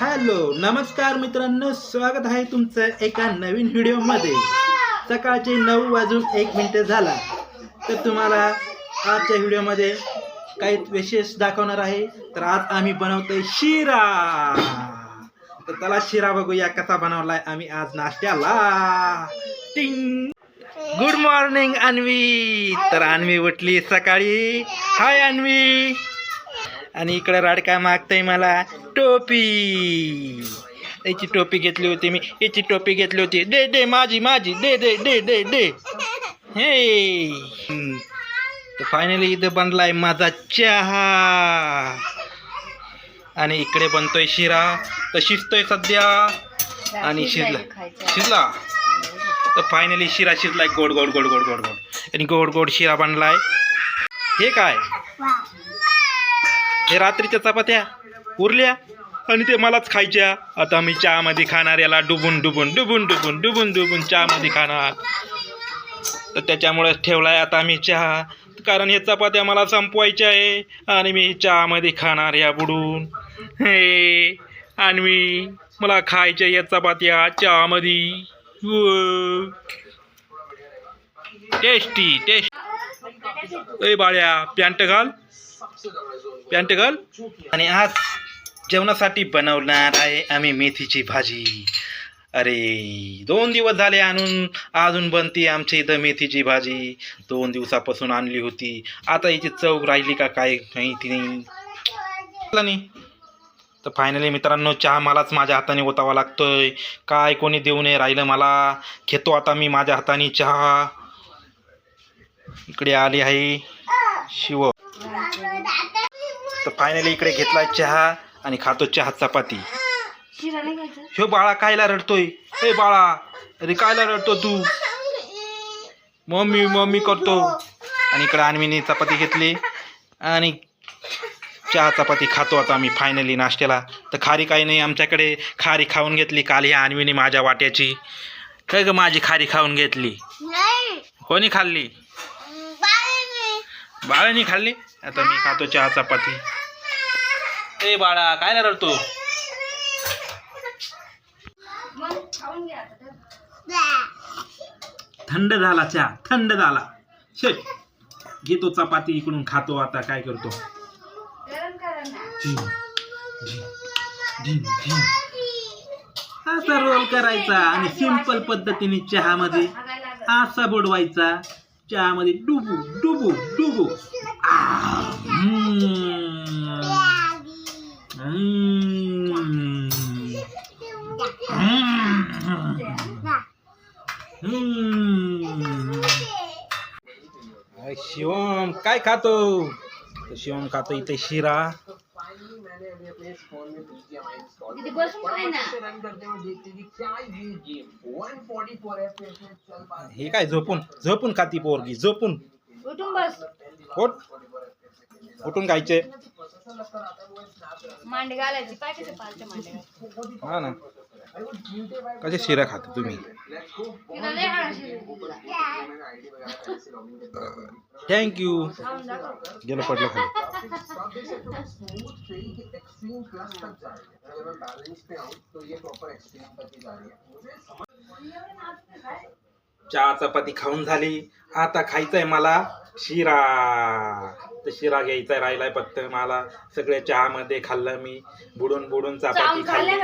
Hello नमस्कार मित्रांनो स्वागत आहे तुमचं एका नवीन व्हिडिओमध्ये. सकाळचे नऊ वाजून एक मिनिट झाला. तर तुम्हाला आजच्या व्हिडिओमध्ये काही विशेष दाखवणार आहे. तर आज आम्ही बनवतोय शिरा. तर त्याला शिरा बघूया कसा बनवलाय. आम्ही आज नाश्त्याला. टिंग. गुड मॉर्निंग अन्वी तर अन्वी उठली सकाळी. हाय अन्वी आणि इकडं राडका मागतंय मला? टोपी. याची टोपी घेतली होती मी. याची टोपी घेतली होती. दे दे माझी माझी. दे दे दे दे दे. हे. तर फायनली इथं बनलाय माझा चहा. आणि इकडे बनतोय शिरा. तर शिजतोय सध्या. आणि शिजला. शिजला. तर फायनली शिरा शिजलाय. गोड गोड गोड गोड गोड गोड. आणि गोड गोड शिरा बनलाय. हे काय? हे रात्रीच्या चपात्या उरल्या आणि ते मलाच खायच्या. आता मी चहामध्ये खाणार याला डुबून डुबून डुबून डुबून डुबून डुबून चहामध्ये खाणार. तर त्याच्यामुळेच ठेवलाय आता मी चहा. कारण हे चपात्या मला संपवायच्या आहे. आणि मी चहामध्ये खाणार या बुडून. हे आणि मी मला खायच्या या चपात्या चहामध्ये. Tasty taste. ए बाळ्या पॅन्ट घाल. पॅन्ट घाल. आणि आज जेवणासाठी बनवणार आहे आम्ही मेथीची भाजी. अरे दोन दिवस झाले आणून अजून बनती आमच्या इथं मेथीची भाजी. दोन दिवसापासून आणली होती. आता हिची चव राहिली का काय माहिती नाही. नाही तर फायनली मित्रांनो चहा मलाच माझ्या हाताने ओतावा लागतोय. काय कोणी देऊ नये राहिलं मला. घेतो आता मी माझ्या हाताने चहा. इकडे आली आहे शिव. तर फायनली इकडे घेतला चहा आणि खातो चहा चपाती. ह्यो बाळा कायला रडतोय. हे बाळा अरे कायला रडतो तू? मम्मी मम्मी करतो. आणि इकडे आणवीने चपाती घेतली आणि चहा चपाती खातो आता मी फायनली नाश्त्याला. तर खारी काही नाही आमच्याकडे. खारी खाऊन घेतली काल ह्या आणवीने माझ्या वाट्याची. काय ग माझी खारी खाऊन घेतली? कोणी खाल्ली? बाळाने खाल्ली? आता मी खातो चहा चपाती. ए बाळा काय रडतो घ्या आता. थंड झाला चहा थंड झाला शेट घेतो चपाती इकडून खातो आता काय करतो ना. असा रोल करायचा आणि सिंपल पद्धतीने चहामध्ये. असा बुडवायचा चहामध्ये डुबू डुबू डुबू काय खातो? शिवम खातो इथे शिरा. हे काय झोपून? झोपून खाती पोरगी झोपून. उठून बस. उठ. उठून खायचे. मांडे घालायचे काय कसे पालते मांडे घालायचे. हा ना. कसे शिरा खातो तुम्ही? थँक्यू. गेलं पडलं खाली. चहा चपाती खाऊन झाली. आता खायचंय मला शिरा. तर शिरा घ्यायचा राहिलाय फक्त मला. सगळ्या चहामध्ये खाल्लं मी. बुडून बुडून चपाती खाल्ली.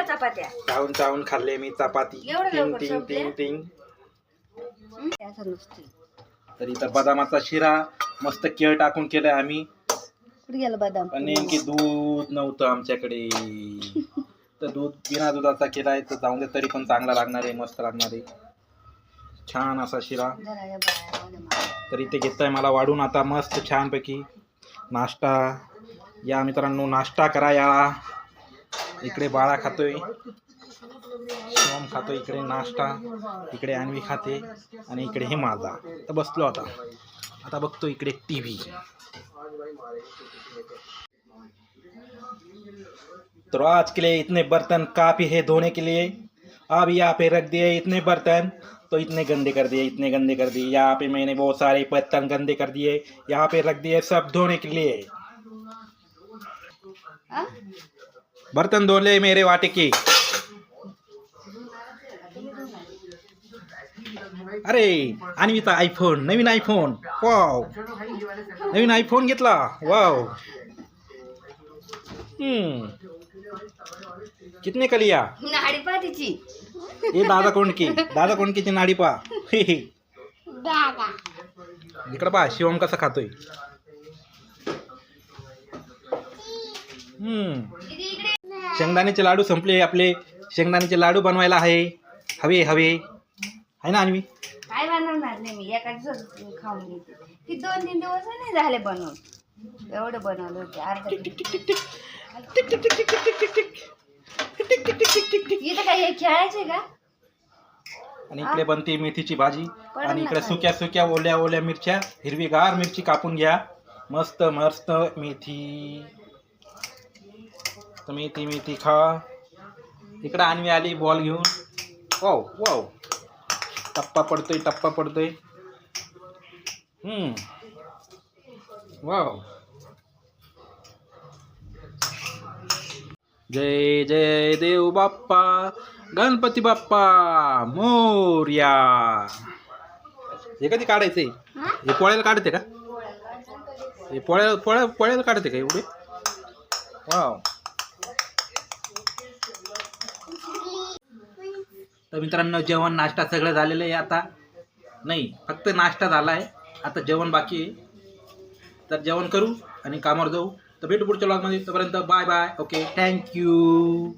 चावून चावून खाल्ले मी चपाती. एवढं टिंग लवकर टिंग तर इथं बदामाचा शिरा मस्त केळ टाकून केलाय आम्ही. कुठे गेलं बदाम? पण नेमकी दूध नव्हतं आमच्याकडे. तर दूध बिना दुधाचा केलाय तर जाऊन दे तरी पण चांगला लागणार आहे मस्त लागणार आहे. छान असा शिरा. जरा या बाया राहू दे मला. तर इथे घेतोय मला वाढून आता मस्त छानपैकी. नाश्ता. या मित्रांनो नाश्ता करा या इकडे बाळा खातोय. शिवम खातोय इकडे नाश्ता इकडे आणवी खाते आणि इकडे हे माझा. तर बसलो आता. आता बघतो इकडे टी व्ही तो आज के लिए इतने बर्तन काफ़ी है धोने के लिए। अब यहाँ पे रख दिए इतने बर्तन। तो इतने गंदे कर दिए इतने गंदे कर दिए। यहाँ पे मैंने बहुत सारे बर्तन गंदे कर दिए। यहाँ पे रख दिए सब धोने के लिए। हा? बर्तन धोले मेरे वाटे के। अरे आणवीचा आयफोन नवीन आयफोन वाव नवीन आयफोन घेतला. वाव हम्म. कितने का लिया नाडी पाठीची ये दादा कोंडके दादा कोंडकेची नाडी पा इकडं पा शिवम कसा खातोय. शेंगदाण्याचे लाडू संपले आपले. शेंगदाण्याचे लाडू बनवायला आहे. हवे हवे. आहे ना अन्वी काय बनवणार नाही मी? एका दिवसात खाऊन घेते. की दोन तीन दिवस नाही झाले बनवून. एवढं बनवलं होते अर्धा इथं काय हे खेळायचे का? आणि इकडे बनते मेथीची भाजी. आणि इकडे सुक्या सुक्या ओल्या ओल्या मिरच्या हिरवीगार मिरची कापून घ्या. मस्त मस्त मेथी. तर मेथी मेथी खा. इकडं आणवी आली बॉल घेऊन. Wow wow. टप्पा पडतोय टप्पा पडतोय. वाव. जय जय देव बाप्पा गणपती बाप्पा मोर्या. हे कधी काढायचंय? हे पोळ्याला काढते का? हे पोळ्या पोळ्या पोळ्याला काढते का एवढे? वाव. तर मित्रांनो जेवण नाश्ता सगळं झालेलं आहे आता. नाही फक्त नाश्ता झाला आहे आता जेवण बाकी आहे. तर जेवण करू आणि कामावर जाऊ. तर भेटू पुढच्या ब्लॉगमध्ये तोपर्यंत बाय बाय ओके थँक्यू